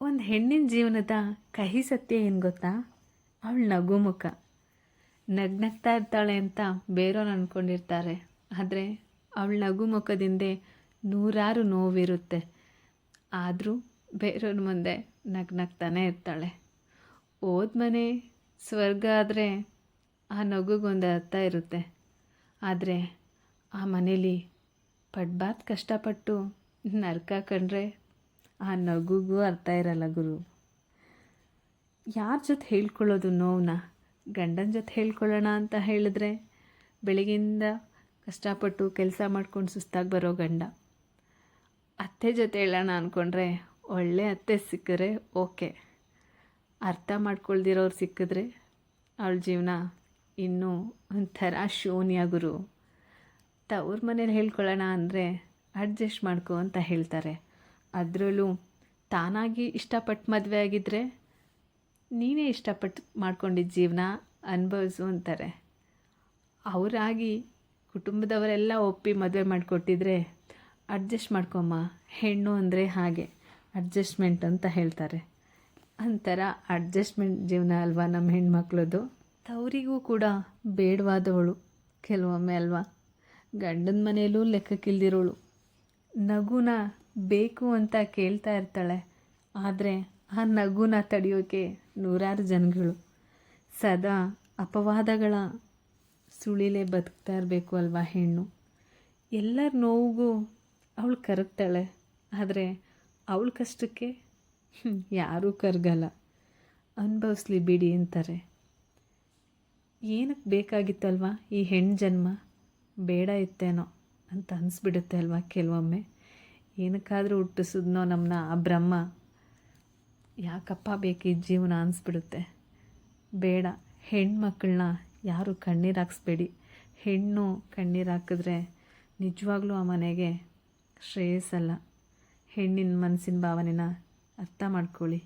ಒಂದು ಹೆಣ್ಣಿನ ಜೀವನದ ಕಹಿ ಸತ್ಯ ಏನು ಗೊತ್ತಾ? ಅವಳು ನಗು ಮುಖ. ನಗ್ನಗ್ತಾ ಇರ್ತಾಳೆ ಅಂತ ಬೇರೆಯವ್ರು ಅಂದ್ಕೊಂಡಿರ್ತಾರೆ ಆದರೆ ಅವಳ ನಗು ಮುಖದಿಂದೆ ನೂರಾರು ನೋವಿರುತ್ತೆ. ಆದರೂ ಬೇರೆಯವ್ರ ಮುಂದೆ ನಗ್ನಗ್ತಾನೆ ಇರ್ತಾಳೆ. ಹೋದ್ಮನೆ ಸ್ವರ್ಗ ಆದರೆ ಆ ನಗುಗೊಂದು ಅರ್ಥ ಇರುತ್ತೆ. ಆದರೆ ಆ ಮನೇಲಿ ಪಡ್ಬಾರ್ದು ಕಷ್ಟಪಟ್ಟು ನರ್ಕ ಕಂಡ್ರೆ ಆ ನಗುಗೂ ಅರ್ಥ ಇರಲ್ಲ ಗುರು. ಯಾರ ಜೊತೆ ಹೇಳ್ಕೊಳ್ಳೋದು ನೋವನ್ನ ಗಂಡನ ಜೊತೆ ಹೇಳ್ಕೊಳ್ಳೋಣ ಅಂತ ಹೇಳಿದ್ರೆ ಬೆಳಗಿಂದ ಕಷ್ಟಪಟ್ಟು ಕೆಲಸ ಮಾಡ್ಕೊಂಡು ಸುಸ್ತಾಗಿ ಬರೋ ಗಂಡ. ಅತ್ತೆ ಜೊತೆ ಹೇಳೋಣ ಅಂದ್ಕೊಂಡ್ರೆ ಒಳ್ಳೆ ಅತ್ತೆ ಸಿಕ್ಕಿದ್ರೆ ಓಕೆ. ಅರ್ಥ ಮಾಡ್ಕೊಳ್ದಿರೋರು ಸಿಕ್ಕಿದ್ರೆ ಅವಳ ಜೀವನ ಇನ್ನೂ ಒಂಥರ ಶೂನ್ಯ ಗುರು. ತವ್ರ ಮನೇಲಿ ಹೇಳ್ಕೊಳ್ಳೋಣ ಅಂದರೆ ಅಡ್ಜಸ್ಟ್ ಮಾಡ್ಕೋ ಅಂತ ಹೇಳ್ತಾರೆ. ಅದರಲ್ಲೂ ತಾನಾಗಿ ಇಷ್ಟಪಟ್ಟು ಮದುವೆ ಆಗಿದ್ದರೆ ನೀನೇ ಇಷ್ಟಪಟ್ಟು ಮಾಡ್ಕೊಂಡಿದ್ದ ಜೀವನ ಅನುಭವಿಸು ಅಂತಾರೆ. ಅವರಾಗಿ ಕುಟುಂಬದವರೆಲ್ಲ ಒಪ್ಪಿ ಮದುವೆ ಮಾಡಿಕೊಟ್ಟಿದ್ರೆ ಅಡ್ಜಸ್ಟ್ ಮಾಡ್ಕೊಮ್ಮ, ಹೆಣ್ಣು ಅಂದರೆ ಹಾಗೆ, ಅಡ್ಜಸ್ಟ್ಮೆಂಟ್ ಅಂತ ಹೇಳ್ತಾರೆ. ಒಂಥರ ಅಡ್ಜಸ್ಟ್ಮೆಂಟ್ ಜೀವನ ಅಲ್ವಾ ನಮ್ಮ ಹೆಣ್ಮಕ್ಳದು ತವರಿಗೂ ಕೂಡ ಬೇಡವಾದವಳು ಕೆಲವೊಮ್ಮೆ ಅಲ್ವಾ? ಗಂಡನ ಮನೆಯಲ್ಲೂ ಲೆಕ್ಕಕ್ಕಿಲ್ದಿರೋಳು. ನಗುನ ಬೇಕು ಅಂತ ಕೇಳ್ತಾ ಇರ್ತಾಳೆ. ಆದರೆ ಆ ನಗುನ ತಡೆಯೋಕೆ ನೂರಾರು ಜನಗಳು. ಸದಾ ಅಪವಾದಗಳ ಸುಳಿಲೇ ಬದುಕ್ತಾ ಇರಬೇಕು ಅಲ್ವಾ ಹೆಣ್ಣು? ಎಲ್ಲರ ನೋವಿಗೂ ಅವಳು ಕರಗ್ತಾಳೆ. ಆದರೆ ಅವಳ ಕಷ್ಟಕ್ಕೆ ಯಾರೂ ಕರಗಲ್ಲ. ಅನುಭವಿಸ್ಲಿ ಬಿಡಿ ಅಂತಾರೆ. ಏನಕ್ಕೆ ಬೇಕಾಗಿತ್ತಲ್ವಾ ಈ ಹೆಣ್ಣು ಜನ್ಮ? ಬೇಡ ಇತ್ತೇನೋ ಅಂತ ಅನಿಸ್ಬಿಡುತ್ತೆ ಅಲ್ವಾ ಕೆಲವೊಮ್ಮೆ? ಏನಕ್ಕಾದರೂ ಹುಟ್ಟಿಸಿದ್ನೋ ನಮ್ಮನ್ನ ಆ ಬ್ರಹ್ಮ. ಯಾಕಪ್ಪ ಬೇಕು ಈ ಜೀವನ ಅನಿಸ್ಬಿಡುತ್ತೆ. ಬೇಡ, ಹೆಣ್ಮಕ್ಳನ್ನ ಯಾರು ಕಣ್ಣೀರು ಹಾಕ್ಸ್ಬೇಡಿ. ಹೆಣ್ಣು ಕಣ್ಣೀರು ಹಾಕಿದ್ರೆ ನಿಜವಾಗ್ಲೂ ಆ ಮನೆಗೆ ಶ್ರೇಯಸ್ಸಲ್ಲ. ಹೆಣ್ಣಿನ ಮನಸ್ಸಿನ ಭಾವನೆನ ಅರ್ಥ ಮಾಡ್ಕೊಳ್ಳಿ.